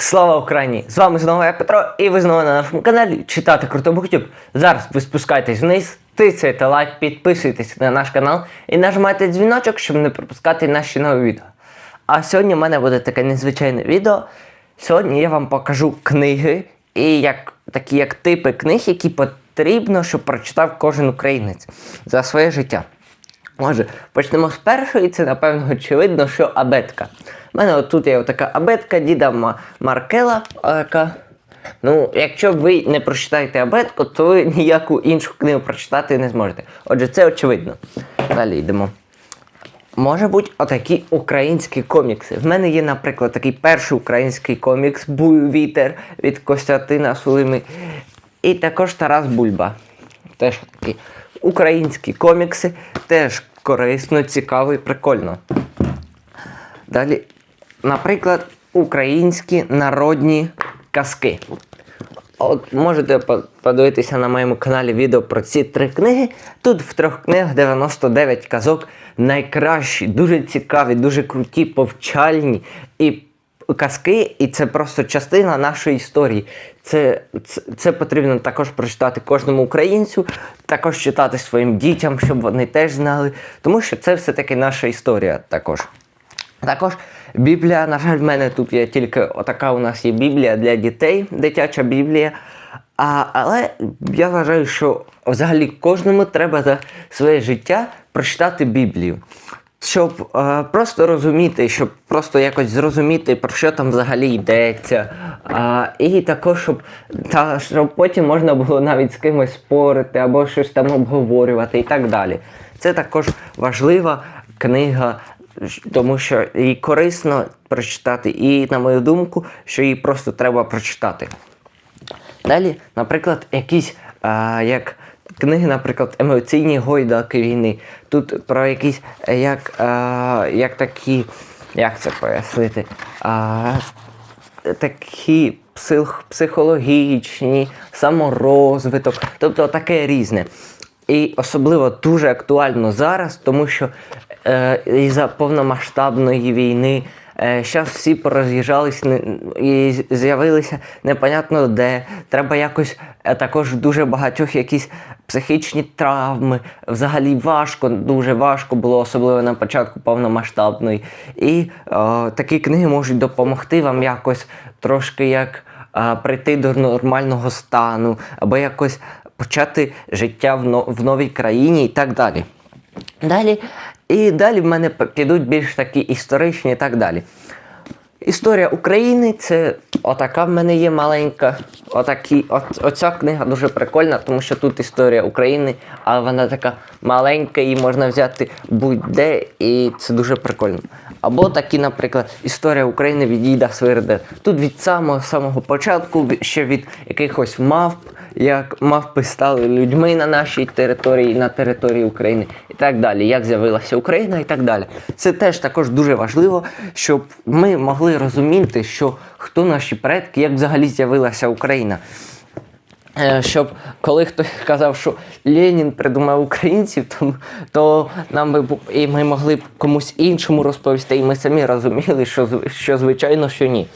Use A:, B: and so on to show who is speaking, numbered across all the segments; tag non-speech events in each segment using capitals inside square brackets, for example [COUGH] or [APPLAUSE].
A: Слава Україні! З вами знову я Петро, і ви знову на нашому каналі читати круто Буктюб. Зараз ви спускайтесь вниз, тицяйте лайк, підписуйтесь на наш канал і нажимайте дзвіночок, щоб не пропускати наші нові відео. А сьогодні в мене буде таке незвичайне відео. Сьогодні я вам покажу книги і як такі як типи книг, які потрібно, щоб прочитав кожен українець за своє життя. Може, почнемо з першої, це напевно очевидно, що абетка. У мене отут є така абетка діда Маркела. Яка... Ну, якщо ви не прочитаєте абетку, то ви ніяку іншу книгу прочитати не зможете. Отже, це очевидно. Далі йдемо. Може бути отакі українські комікси. В мене є, наприклад, такий перший український комікс Буй вітер від Костянтина Сулими. І також Тарас Бульба. Теж такі українські комікси, теж корисно, цікаво і прикольно. Далі, наприклад, українські народні казки. От можете подивитися на моєму каналі відео про ці три книги. Тут в трьох книгах 99 казок найкращі, дуже цікаві, дуже круті, повчальні і казки, і це просто частина нашої історії. Це, це, це потрібно також прочитати кожному українцю, також читати своїм дітям, щоб вони теж знали, тому що це все-таки наша історія також. Також Біблія, на жаль, в мене тут є тільки отака у нас є Біблія для дітей, дитяча Біблія. А, але я вважаю, що взагалі кожному треба за своє життя прочитати Біблію. Щоб е, просто розуміти, щоб просто якось зрозуміти, про що там взагалі йдеться. А, і також, щоб, та, щоб потім можна було навіть з кимось спорити або щось там обговорювати і так далі. Це також важлива книга тому що її корисно прочитати, і, на мою думку, що її просто треба прочитати. Далі, наприклад, якісь а, як книги, наприклад, емоційні гойдаки війни. Тут про якісь е, як, а, як такі, як це пояснити? А, такі псих, психологічні, саморозвиток, тобто таке різне. І особливо дуже актуально зараз, тому що е, із-за повномасштабної війни зараз всі пороз'їжджались і з'явилися непонятно де. Треба якось е, також дуже багатьох якісь психічні травми. Взагалі важко, дуже важко було, особливо на початку повномасштабної. І е, такі книги можуть допомогти вам якось трошки як а, прийти до нормального стану, або якось почати життя в, но- в новій країні і так далі. Далі, і далі в мене підуть більш такі історичні і так далі. Історія України це отака в мене є маленька. Отакі, от, оця книга дуже прикольна, тому що тут історія України, але вона така маленька, її можна взяти будь-де, і це дуже прикольно. Або такі, наприклад, історія України від Діда Свирида. Тут від самого самого початку, ще від якихось мавп, як мавпи стали людьми на нашій території, на території України і так далі, як з'явилася Україна і так далі. Це теж також дуже важливо, щоб ми могли розуміти, що хто наші предки, як взагалі з'явилася Україна. Е, Щоб коли хтось казав, що Ленін придумав українців, то, то нам би і ми могли б комусь іншому розповісти, і ми самі розуміли, що, що звичайно, що ні.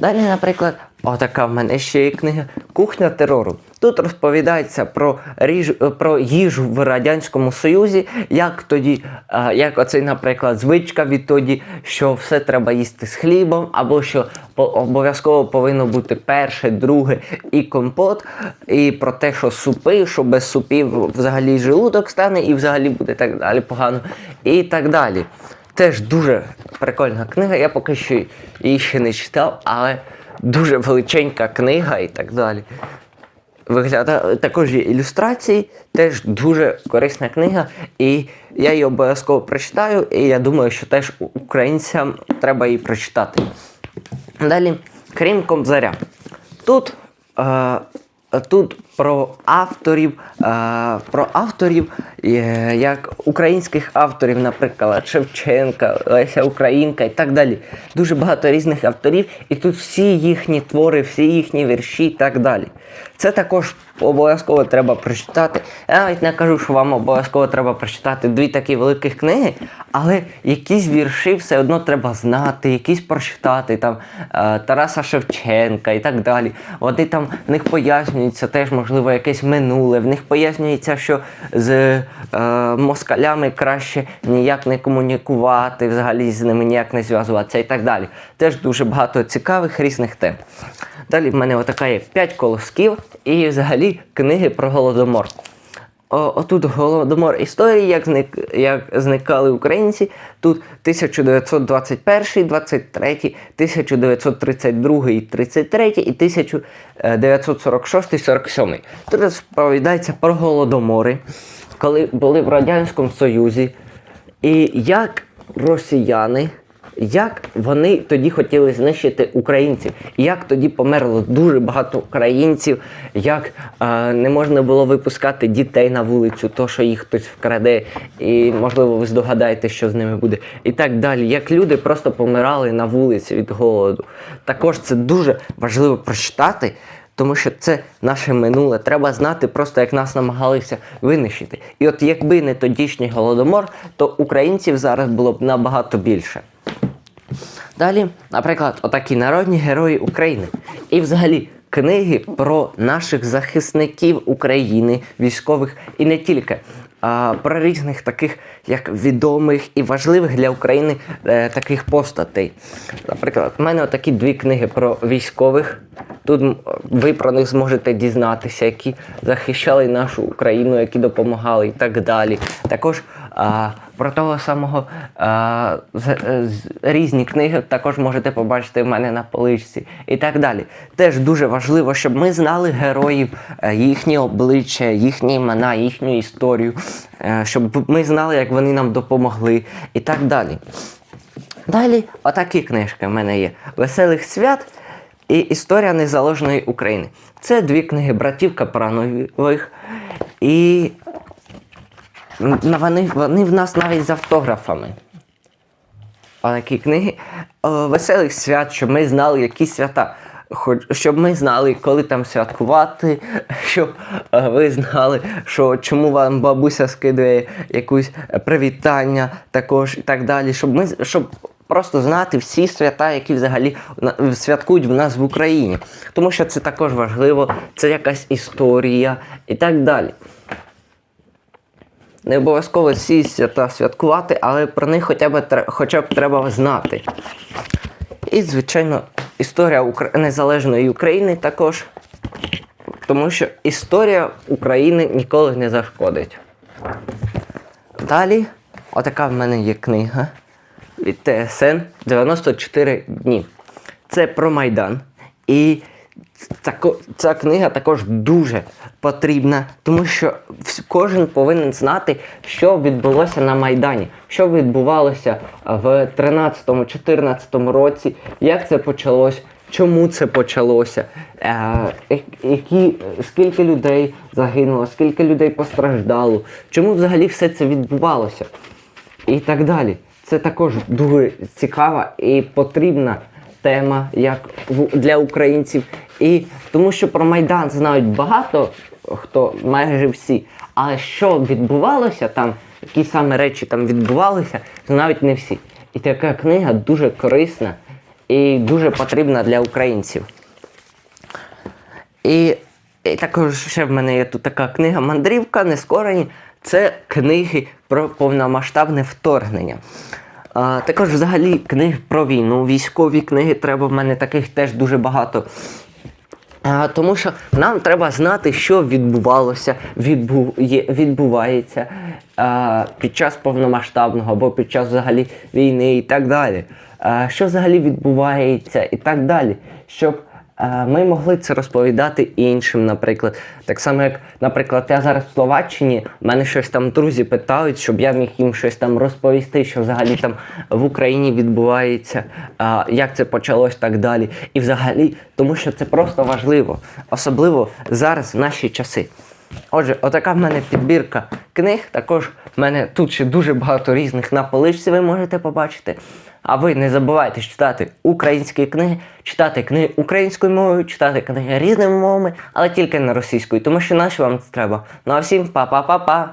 A: Далі, наприклад, отака в мене ще є книга Кухня терору. Тут розповідається про, ріж, про їжу в Радянському Союзі, як тоді, е, як оцей, наприклад, звичка відтоді, що все треба їсти з хлібом, або що обов'язково повинно бути перше, друге і компот, і про те, що супи, що без супів взагалі желудок стане, і взагалі буде так далі погано, і так далі. Теж дуже прикольна книга. Я поки що її ще не читав, але дуже величенька книга і так далі. Виглядає також є ілюстрації, теж дуже корисна книга, і я її обов'язково прочитаю, і я думаю, що теж українцям треба її прочитати. Далі, крім Кобзаря. Тут, е, тут про авторів, е, про авторів, е, як українських авторів, наприклад, Шевченка, Леся Українка і так далі. Дуже багато різних авторів, і тут всі їхні твори, всі їхні вірші і так далі. Це також обов'язково треба прочитати. Я навіть не кажу, що вам обов'язково треба прочитати дві такі великі книги, але якісь вірші все одно треба знати, якісь прочитати там е, Тараса Шевченка і так далі. Вони там в них пояснюється теж, можливо, якесь минуле. В них пояснюється, що з е, москалями краще ніяк не комунікувати, взагалі з ними ніяк не зв'язуватися і так далі. Теж дуже багато цікавих різних тем. Далі в мене отака є 5 колосків і взагалі книги про голодомор. О, отут голодомор історії, як, зник, як зникали українці. Тут 1921, 23, 1932, 33 і 1946, 47. Тут розповідається про голодомори, коли були в Радянському Союзі, і як росіяни. Як вони тоді хотіли знищити українців, як тоді померло дуже багато українців, як е, не можна було випускати дітей на вулицю, то що їх хтось вкраде, і можливо ви здогадаєте, що з ними буде, і так далі. Як люди просто помирали на вулиці від голоду. Також це дуже важливо прочитати. Тому що це наше минуле. Треба знати просто, як нас намагалися винищити. І от якби не тодішній голодомор, то українців зараз було б набагато більше. Далі, наприклад, отакі народні герої України. І взагалі книги про наших захисників України, військових і не тільки. А про різних таких як відомих і важливих для України е, таких постатей. Наприклад, в мене такі дві книги про військових. Тут ви про них зможете дізнатися, які захищали нашу Україну, які допомагали і так далі. Також про того самого а, з, е, з, різні книги також можете побачити в мене на поличці і так далі. Теж дуже важливо, щоб ми знали героїв, е, їхні обличчя, їхні імена, їхню історію, е, щоб ми знали, як вони нам допомогли і так далі. Далі, отакі книжки в мене є: Веселих свят і Історія Незалежної України. Це дві книги братів Капранових. І вони, вони в нас навіть з автографами. Отакі книги О, Веселих свят, щоб ми знали, які свята. Хоч щоб ми знали, коли там святкувати, [LAUGHS] щоб е, ви знали, що чому вам бабуся скидує якусь е, привітання, також і так далі. Щоб ми щоб просто знати всі свята, які взагалі святкують в нас в Україні. Тому що це також важливо, це якась історія і так далі. Не обов'язково всі свята святкувати, але про них хоча б, хоча б треба знати. І, звичайно, історія незалежної України також. Тому що історія України ніколи не зашкодить. Далі, отака в мене є книга від ТСН 94 дні. Це про Майдан. І тако, ця книга також дуже потрібна, тому що кожен повинен знати, що відбулося на Майдані, що відбувалося в 13-14 році, як це почалось, чому це почалося, е, які, скільки людей загинуло, скільки людей постраждало, чому взагалі все це відбувалося і так далі. Це також дуже цікава і потрібна тема як для українців. І тому що про Майдан знають багато хто, майже всі. Але що відбувалося там, які саме речі там відбувалися, знають не всі. І така книга дуже корисна і дуже потрібна для українців. І, і також ще в мене є тут така книга Мандрівка Нескорені. Це книги про повномасштабне вторгнення. А, також взагалі книг про війну, військові книги треба в мене таких теж дуже багато. А, тому що нам треба знати, що відбувалося, відбу, відбувається а, під час повномасштабного або під час взагалі війни і так далі. А, що взагалі відбувається і так далі. Щоб ми могли це розповідати іншим, наприклад. Так само, як, наприклад, я зараз в Словаччині, мене щось там друзі питають, щоб я міг їм щось там розповісти, що взагалі там в Україні відбувається, як це почалось так далі. І взагалі, тому що це просто важливо, особливо зараз в наші часи. Отже, отака в мене підбірка книг. Також в мене тут ще дуже багато різних на поличці ви можете побачити. А ви не забувайте читати українські книги, читати книги українською мовою, читати книги різними мовами, але тільки не російською, тому що наші вам це треба. Ну а всім па-па-па-па!